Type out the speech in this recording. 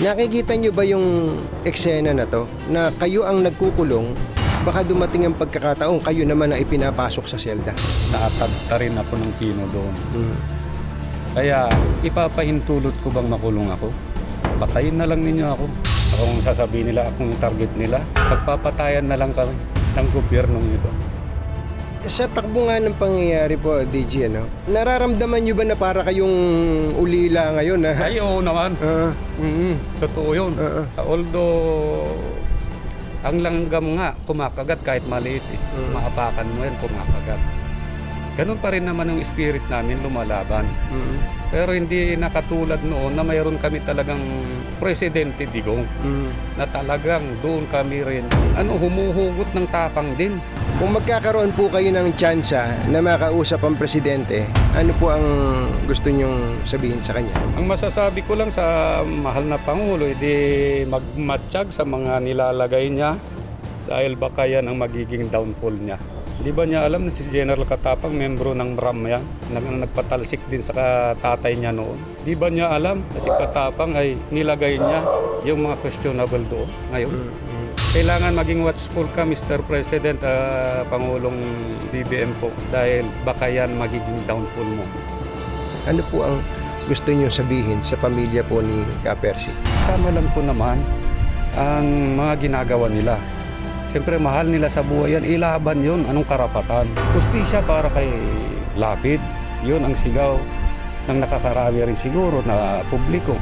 Nakikita nyo ba yung eksena na to? Na kayo ang nagkukulong, baka dumating ang pagkakataon, kayo naman ang ipinapasok sa selda. Nakatagta rin ako ng kino doon. Mm. Kaya ipapahintulot ko bang makulong ako? Patayin na lang ninyo ako. Kung sasabihin nila akong target nila, pagpapatayan na lang kami ng gobyernong ito. Sa takbo nga ng pangyayari po, DJ, ano, nararamdaman nyo ba na para kayong ulila ngayon? Na, Ay, oo naman. Ah, Mm, totoo yun. Oo. Although, ang langgam nga, kumakagat kahit maliit. Eh. Mm. Maapakan mo yan, kumakagat. Ganun pa rin naman yung spirit namin lumalaban. mm, Pero hindi nakatulad noon na mayroon kami talagang presidente digong mm. na talagang doon kami rin ano humuhugot ng tapang din. Kung magkakaroon po kayo ng tsansa na makausap ang presidente, ano po ang gusto nyong sabihin sa kanya? Ang masasabi ko lang sa mahal na Pangulo, edi magmatsyag sa mga nilalagay niya dahil baka yan ang magiging downfall niya. Di ba niya alam na si General Katapang, membro ng RAM yan, na na nagpatalsik din sa tatay niya noon. Di ba niya alam na si Katapang ay nilagay niya yung mga questionable doon ngayon? Kailangan maging watchful ka, Mr. President, ah, Pangulong BBM po, dahil baka yan magiging downfall mo. Ano po ang gusto nyo sabihin sa pamilya po ni Kapersi? Tama lang po naman ang mga ginagawa nila. Siyempre, mahal nila sa buhay yan. Ilaban yun. Anong karapatan? Justisya para kay Lapid. Yun ang sigaw ng nakakarami rin siguro na publiko.